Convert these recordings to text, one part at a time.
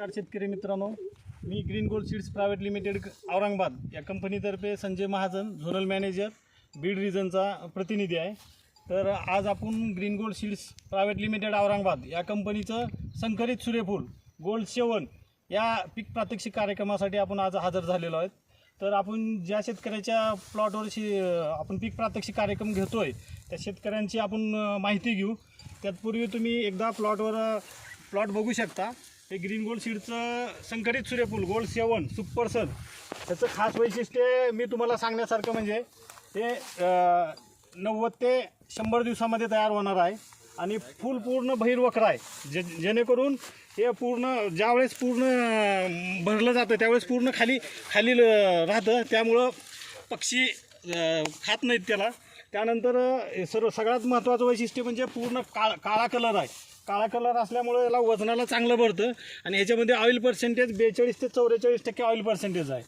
नमस्कार शेतकरी मित्रांनो. मी green gold seeds private limited Aurangabad या कंपनीतर्फे संजय महाजन झोनल मॅनेजर बीड रिजनचा प्रतिनिधी आहे. तर आज आपण green gold seeds private limited Aurangabad या कंपनीचं संकरित सूर्यफूल गोल्ड सेवन या पीक प्रात्यक्षिक कार्यक्रमासाठी आपण आज हजर झालेलो आहेत. तर आपण ज्या शेतकऱ्याच्या प्लॉटवर शे आपण पीक प्रात्यक्षिक कार्यक्रम घेतो आहे त्या शेतकऱ्यांची आपण माहिती घेऊ. त्यातपूर्वी तुम्ही एकदा प्लॉटवर प्लॉट बघू शकता. हे ग्रीन गोल्ड सीडचं संकरित सूर्यफूल गोल्ड सेवन सुपर सन त्याचं खास वैशिष्ट्य मी तुम्हाला सांगण्यासारखं म्हणजे हे नव्वद ते शंभर दिवसामध्ये तयार होणार आहे आणि फुल पूर्ण बहिर्वक्र आहे. जे जेणेकरून हे पूर्ण ज्यावेळेस पूर्ण भरलं जातं त्यावेळेस पूर्ण खाली खाली राहतं. त्यामुळं पक्षी खात नाहीत त्याला. त्यानंतर सर्व सगळ्यात महत्त्वाचं वैशिष्ट्य म्हणजे पूर्ण काळ काळा कलर आहे. काळा कलर असल्यामुळे याला वजनाला चांगलं भरतं. आणि ह्याच्यामध्ये ऑइल पर्सेंटेज बेचाळीस ते चौवेचाळीस टक्के ऑइल पर्सेंटेज आहे.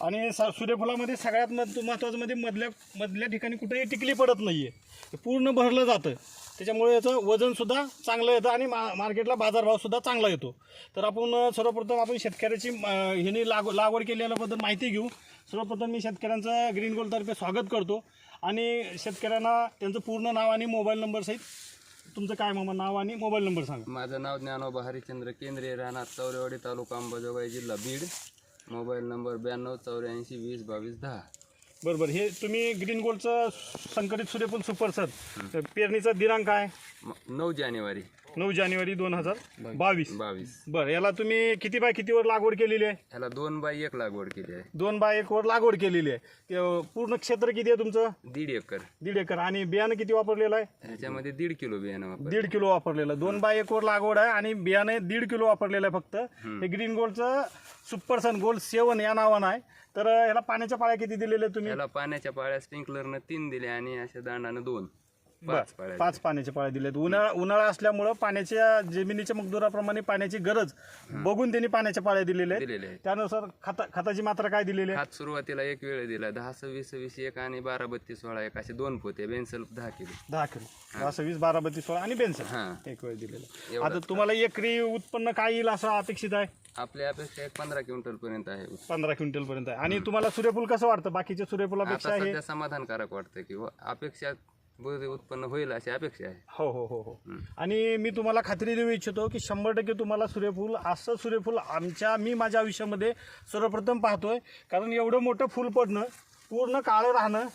आणि स सूर्यफुलामध्ये सगळ्यात मध महत्त्वाचं म्हणजे मधल्या मधल्या ठिकाणी कुठेही टिकली पडत नाही आहे पूर्ण भरलं जातं. त्याच्यामुळे याचं वजनसुद्धा चांगलं येतं आणि मा मार्केटला बाजारभावसुद्धा चांगला येतो. तर आपण सर्वप्रथम आपण शेतकऱ्याची अ, ह्यानी लाग लागवड केलेल्याबद्दल माहिती घेऊ. सर्वप्रथम मी शेतकऱ्यांचं ग्रीन गोल्डतर्फे स्वागत करतो. आणि शेतकऱ्यांना त्यांचं पूर्ण नाव आणि मोबाईल नंबरसहित तुमचं काय मामा नाव आणि मोबाईल नंबर सांगा. माझं नाव ज्ञानोबा हरिचंद्र केंद्रे राहणार चौरेवाडी तालुका अंबाजोगाई जिल्हा बीड. मोबाईल नंबर ब्याण्णव चौऱ्याऐंशी वीस बावीस दहा. बरोबर हे तुम्ही ग्रीन गोल्डचं संकलित सूर्यफूल सुपर सर पेरणीचा दिनांक आहे म- नऊ जानेवारी. नऊ जानेवारी दोन हजार बावीस. बावीस. बरं याला तुम्ही किती बाय कितीवर लागवड केलेली आहे? ह्याला दोन बाय एक लागवड केली आहे. दोन बाय एक वर लागवड केलेली आहे. ते पूर्ण क्षेत्र किती आहे तुमचं? दीड एकर. दीड एकर. आणि बियाणं किती वापरलेलं आहे? ह्याच्यामध्ये दीड किलो बियाणं वापर दीड किलो वापरलेलं. दोन बाय एक वर लागवड आहे आणि बियाणे दीड किलो वापरलेलं आहे फक्त. हे ग्रीन गोल्डचं सुपर सन गोल्ड सेवन या नावानं आहे. तर याला पाण्याच्या पाळ्या किती दिलेल्या आहेत तुम्ही? ह्याला पाण्याच्या पाळ्या स्प्रिंकलरनं तीन दिल्या आणि अशा दांडानं दोन. पाच बरं, पाळ्या पाच पाण्याच्या पाळ्या दिल्यात उन्हाळा उन्हाळा असल्यामुळं पाण्याच्या जमिनीच्या मकदुराप्रमाणे पाण्याची गरज बघून त्यांनी पाण्याच्या पाळ्या दिलेल्या आहेत. दिलेले आहेत. त्यानुसार खता खताची मात्रा काय दिलेली आहे? खात सुरुवातीला एक वेळ दिला. दहा सव्वीस सव्वीस एक आणि बारा बत्तीस सोळा एक असे दोन पोते. बेन्सल दहा किलो. दहा किलो. दहा सव्वीस बारा बत्तीस सोळा आणि बेन्सन हां. एक वेळ दिलेलं आता तुम्हाला एकरी उत्पन्न काय येईल असं अपेक्षित आहे? आपल्या अपेक्षा एक पंधरा क्विंटल पर्यंत आहे. पंधरा क्विंटल पर्यंत आहे. आणि तुम्हाला सूर्यफूल कसं वाटतं? बाकीच्या सूर्यफुलापेक्षा आता हे सध्या समाधानकारक वाटतं की व अपेक्षा बहुतेक उत्पन्न होईल अशी अपेक्षा आहे. हो हो हो हो. आणि मी तुम्हाला खात्री देऊ इच्छितो की शंभर टक्के तुम्हाला सूर्यफूल असं सूर्यफूल आमच्या मी माझ्या आयुष्यामध्ये सर्वप्रथम पाहतोय. कारण एवढं मोठं फूल पडणं पूर्ण काळं राहणं